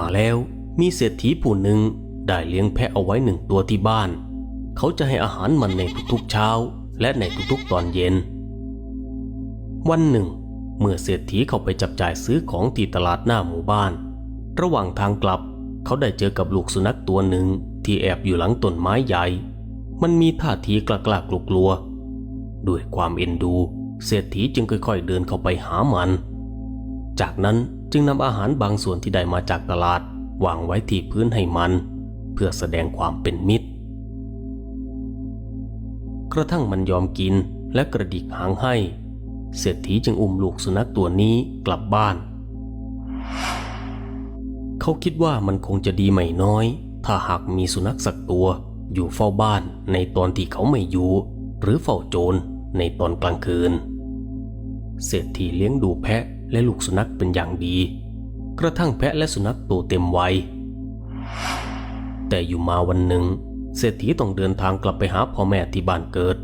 มาแล้ว มีเศรษฐีผู้หนึ่งได้เลี้ยงแพะเอาไว้หนึ่งตัวที่บ้าน เขาจะให้อาหารมันในทุกๆเช้า และในทุกๆตอนเย็น วันหนึ่ง เมื่อเศรษฐีเข้าไปจับจ่ายซื้อของที่ตลาดหน้าหมู่บ้าน ระหว่างทางกลับ เขาได้เจอกับลูกสุนัขตัวหนึ่งที่แอบอยู่หลังต้นไม้ใหญ่ มันมีท่าทีกล้ากล้ากลัวกลัวๆด้วยความเอ็นดู เศรษฐีจึงค่อยๆเดินเข้าไปหามัน จากนั้น จึงนำอาหารบางส่วนที่ได้มาจากตลาด วางไว้ที่พื้นให้มัน เพื่อแสดงความเป็นมิตร กระทั่งมันยอมกินและกระดิกหางให้ เศรษฐีจึงอุ้มลูกสุนัขตัวนี้กลับบ้าน เขาคิดว่ามันคงจะดีไม่น้อย ถ้าหากมีสุนัขสักตัว อยู่เฝ้าบ้านในตอนที่เขาไม่อยู่ หรือเฝ้าโจรในตอนกลางคืน เศรษฐีเลี้ยงดูแพะ และลูกสุนัขเป็นอย่างดี กระทั่งแพะและสุนัขโตเต็มวัย แต่อยู่มาวันหนึ่ง เศรษฐีต้องเดินทางกลับไปหาพ่อแม่ที่บ้านเกิด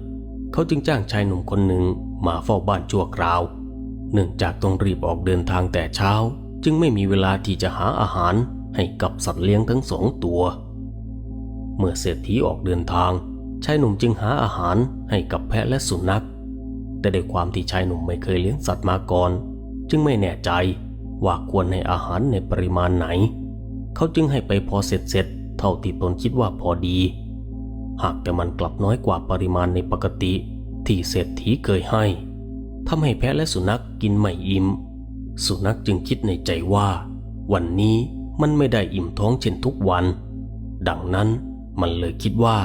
เขาจึงจ้างชายหนุ่มคนหนึ่งมาเฝ้าบ้านชั่วคราว เนื่องจากต้องรีบออกเดินทางแต่เช้า จึงไม่มีเวลาที่จะหาอาหารให้กับสัตว์เลี้ยงทั้งสองตัว เมื่อเศรษฐีออกเดินทางชายหนุ่มจึงหาอาหารให้กับแพะและสุนัข แต่ด้วยความที่ชายหนุ่มไม่เคยเลี้ยงสัตว์มาก่อน จึงไม่แน่ใจว่าควรให้อาหารในปริมาณไหน เขาจึงให้ไปพอเสร็จเสร็จเท่าที่ตนคิดว่าพอดี หากแต่มันกลับน้อยกว่าปริมาณในปกติ ที่เศรษฐีเคยให้ทำให้แพะและสุนัขกินไม่อิ่ม สุนัขจึงคิดในใจว่า วันนี้มันไม่ได้อิ่มท้องเช่นทุกวัน ดังนั้นมันเลยคิดว่า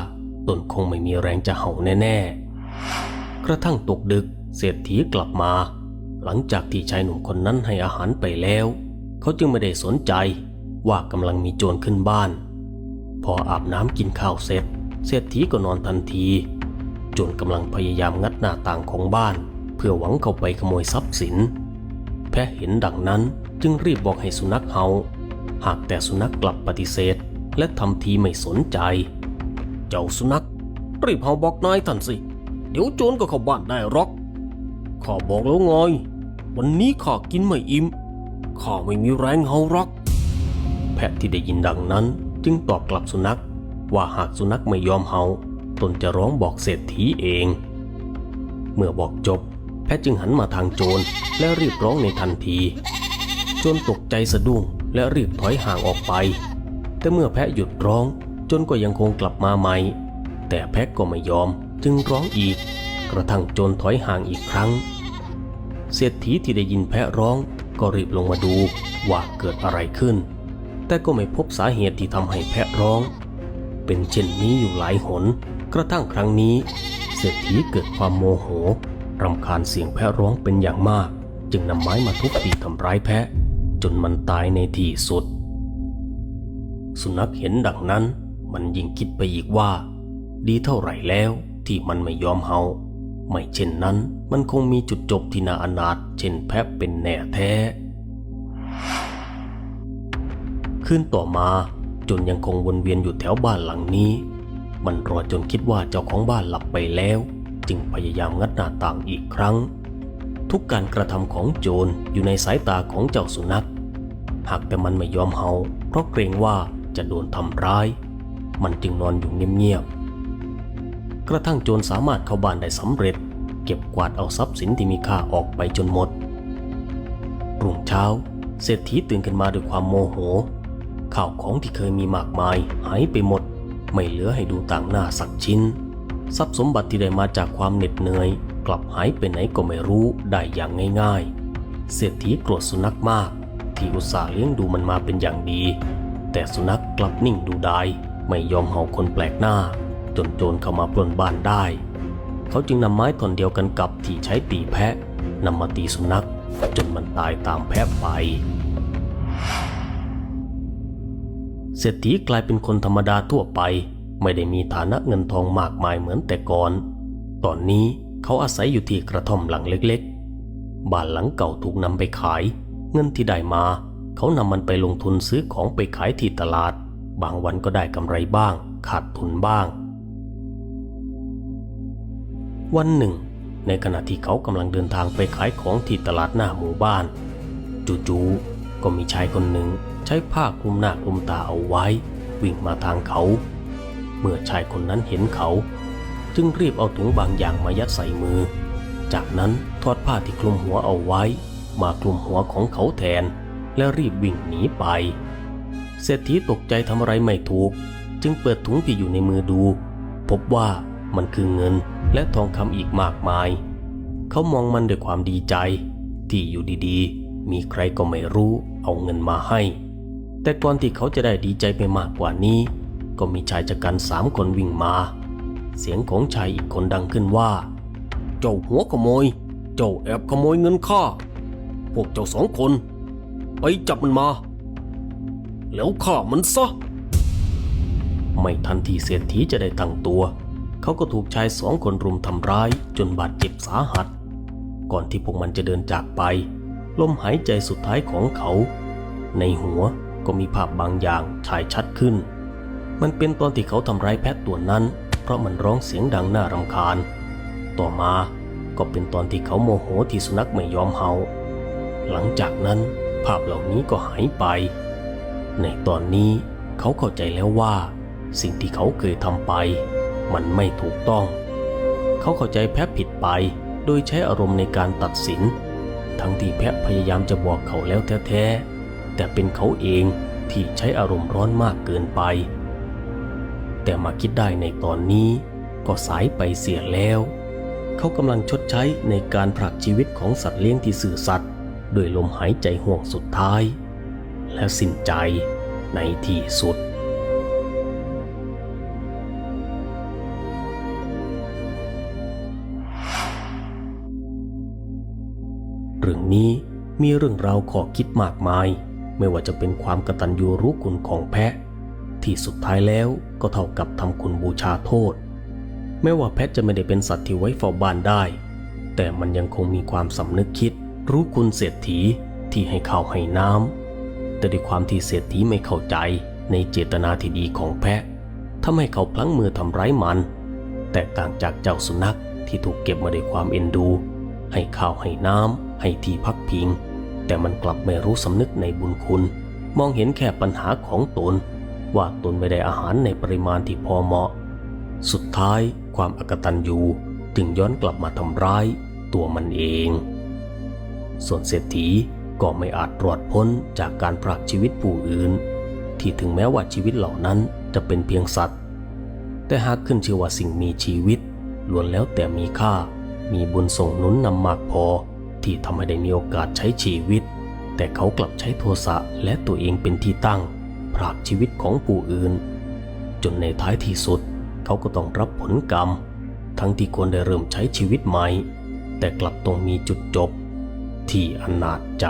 ตนคงไม่มีแรงจะเห่าแน่ ๆ กระทั่งตกดึกเศรษฐีกลับมา หลังจากที่ชายหนุ่มคนนั้นให้อาหารไปแล้ว เขาจึงไม่ได้สนใจว่ากำลังมีโจรขึ้นบ้าน พออาบน้ำกินข้าวเสร็จ เศรษฐีก็นอนทันที โจรกำลังพยายามงัดหน้าต่างของบ้าน เพื่อหวังเข้าไปขโมยทรัพย์สิน แพะเห็นดังนั้นจึงรีบบอกให้สุนัขเห่าหากแต่สุนัขกลับปฏิเสธ และทำทีไม่สนใจ เจ้าสุนัข รีบเห่าบอกนายท่านสิ เดี๋ยวโจรก็เข้าบ้านได้หรอกข้าบอกแล้วไง วันนี้ข้ากินไม่อิ่มข้าไม่มีแรงเห่ารอก แพะที่ได้ยินดังนั้นจึงตอบกลับสุนัขว่าหากสุนัขไม่ยอมเห่าตนจะร้องบอกเศรษฐีเอง เมื่อบอกจบ แพะจึงหันมาทางโจรและรีบร้องในทันที โจรตกใจสะดุ้งและรีบถอยห่างออกไป แต่เมื่อแพะหยุดร้องจนก็ยังคงกลับมาใหม่ แต่แพะก็ไม่ยอมจึงร้องอีก กระทั่งโจรถอยห่างอีกครั้ง เศรษฐีที่ได้ยินแพะร้อง ก็รีบลงมาดูว่าเกิดอะไรขึ้น แต่ก็ไม่พบสาเหตุที่ทำให้แพะร้อง เป็นเช่นนี้อยู่หลายหน กระทั่งครั้งนี้ เศรษฐีเกิดความโมโหรำคาญเสียงแพะร้องเป็นอย่างมาก จึงนำไม้มาทุบตีทำร้ายแพะ จนมันตายในที่สุด สุนัขเห็นดังนั้น มันยิ่งคิดไปอีกว่า ดีเท่าไหร่แล้วที่มันไม่ยอมเฮา ไม่เช่นนั้นมันคงมีจุดจบที่น่าอนาถเช่นแพะเป็นแน่แท้คืนต่อมาจนยังคงวนเวียนอยู่แถวบ้านหลังนี้ มันรอจนคิดว่าเจ้าของบ้านหลับไปแล้ว จึงพยายามงัดหน้าต่างอีกครั้ง ทุกการกระทำของโจรอยู่ในสายตาของเจ้าสุนัข หากแต่มันไม่ยอมเห่าเพราะเกรงว่าจะโดนทำร้าย มันจึงนอนอยู่เงียบๆ กระทั่งโจรสามารถเข้าบ้านได้สำเร็จ เก็บกวาดเอาทรัพย์สินที่มีค่าออกไปจนหมด รุ่งเช้า เศรษฐีตื่นขึ้นมาด้วยความโมโห ข้าวของที่เคยมีมากมายหายไปหมด ไม่เหลือให้ดูต่างหน้าสักชิ้น ทรัพย์สมบัติที่ได้มาจากความเหน็ดเหนื่อย กลับหายไปไหนก็ไม่รู้ได้อย่างง่ายๆ เศรษฐีโกรธสุนัขมาก ที่อุตส่าห์เลี้ยงดูมันมาเป็นอย่างดี แต่สุนัขกลับนิ่งดูดายไม่ยอมเห่าคนแปลกหน้า จนโจรเข้ามาปล้นบ้านได้ เขาจึงนำไม้ท่อนเดียวกันกับที่ใช้ตีแพะนำมาตีสุนัข จนมันตายตามแพะไป เศรษฐีกลายเป็นคนธรรมดาทั่วไป ไม่ได้มีฐานะเงินทองมากมายเหมือนแต่ก่อน ตอนนี้เขาอาศัยอยู่ที่กระท่อมหลังเล็กๆ บ้านหลังเก่าถูกนำไปขาย เงินที่ได้มา เขานำมันไปลงทุนซื้อของไปขายที่ตลาด บางวันก็ได้กำไรบ้าง ขาดทุนบ้าง วันหนึ่ง ในขณะที่เขากำลังเดินทางไปขายของที่ตลาดหน้าหมู่บ้าน จู่ๆก็มีชายคนหนึ่งใช้ผ้าคลุมหน้าคลุมตาเอาไว้ วิ่งมาทางเขา เมื่อชายคนนั้นเห็นเขา จึงรีบเอาถุงบางอย่างมายัดใส่มือ จากนั้นทอดผ้าที่คลุมหัวเอาไว้ มาคลุมหัวของเขาแทน และรีบวิ่งหนีไปเศรษฐีตกใจทำอะไรไม่ถูก จึงเปิดถุงที่อยู่ในมือดู พบว่า มันคือเงินและทองคำอีกมากมาย เขามองมันด้วยความดีใจ ที่อยู่ดีๆ มีใครก็ไม่รู้เอาเงินมาให้ แต่ก่อนที่เขาจะได้ดีใจไปมากกว่านี้ ก็มีชายจักรันสามคนวิ่งมา เสียงของชายอีกคนดังขึ้นว่า เจ้าหัวขโมย เจ้าแอบขโมยเงินข้า พวกเจ้าสองคน ไปจับมันมา แล้วฆ่ามันซะ ไม่ทันที่เศรษฐีจะได้ตั้งตัว เขาก็ถูกชายสองคนรุมทำร้ายจนบาดเจ็บสาหัส ก่อนที่พวกมันจะเดินจากไป ลมหายใจสุดท้ายของเขา ในหัวก็มีภาพบางอย่างฉายชัดขึ้น มันเป็นตอนที่เขาทำร้ายแพะตัวนั้น เพราะมันร้องเสียงดังน่ารำคาญ ต่อมาก็เป็นตอนที่เขาโมโหที่สุนัขไม่ยอมเห่าหลังจากนั้นภาพเหล่านี้ก็หายไป ในตอนนี้เขาเข้าใจแล้วว่า สิ่งที่เขาเคยทำไป มันไม่ถูกต้อง เขาเข้าใจแพะผิดไป โดยใช้อารมณ์ในการตัดสิน ทั้งที่แพะพยายามจะบอกเขาแล้วแท้ๆ แต่เป็นเขาเองที่ใช้อารมณ์ร้อนมากเกินไป แต่มาคิดได้ในตอนนี้ ก็สายไปเสียแล้ว เขากำลังชดใช้ในการผลักชีวิตของสัตว์เลี้ยงที่สื่อสัตย์ด้วยลมหายใจห่วงสุดท้าย และสิ้นใจในที่สุด เรื่องนี้มีเรื่องราวขอคิดมากมาย ไม่ว่าจะเป็นความกตัญญูรู้คุณของแพะ ที่สุดท้ายแล้วก็เท่ากับทำคุณบูชาโทษ แม้ว่าแพะจะไม่ได้เป็นสัตว์ที่ไว้เฝ้าบ้านได้ แต่มันยังคงมีความสำนึกคิด รู้คุณเศรษฐีที่ให้ข้าวให้น้ำแต่ด้วยความที่เศรษฐีไม่เข้าใจในเจตนาที่ดีของแพะทำให้เขาพลั้งมือทำร้ายมัน แตกต่างจากเจ้าสุนัขที่ถูกเก็บมาด้วยความเอ็นดู ให้ข้าวให้น้ำ ให้ที่พักพิง แต่มันกลับไม่รู้สำนึกในบุญคุณ มองเห็นแค่ปัญหาของตน ว่าตนไม่ได้อาหารในปริมาณที่พอเหมาะ สุดท้ายความอกตัญญูจึงย้อนกลับมาทำร้ายตัวมันเอง ส่วนเศรษฐีก็ไม่อาจรอดพ้นจากการพรากชีวิตผู้อื่น ที่ถึงแม้ว่าชีวิตเหล่านั้นจะเป็นเพียงสัตว์ แต่หากขึ้นชื่อว่าสิ่งมีชีวิตล้วนแล้วแต่มีค่า มีบุญส่งนุนนำมากพอ ที่ทำให้ได้มีโอกาสใช้ชีวิต แต่เขากลับใช้โทสะและตัวเองเป็นที่ตั้ง พรากชีวิตของผู้อื่น จนในท้ายที่สุด เขาก็ต้องรับผลกรรม ทั้งที่ควรได้เริ่มใช้ชีวิตใหม่ แต่กลับต้องมีจุดจบที่อนาจใจ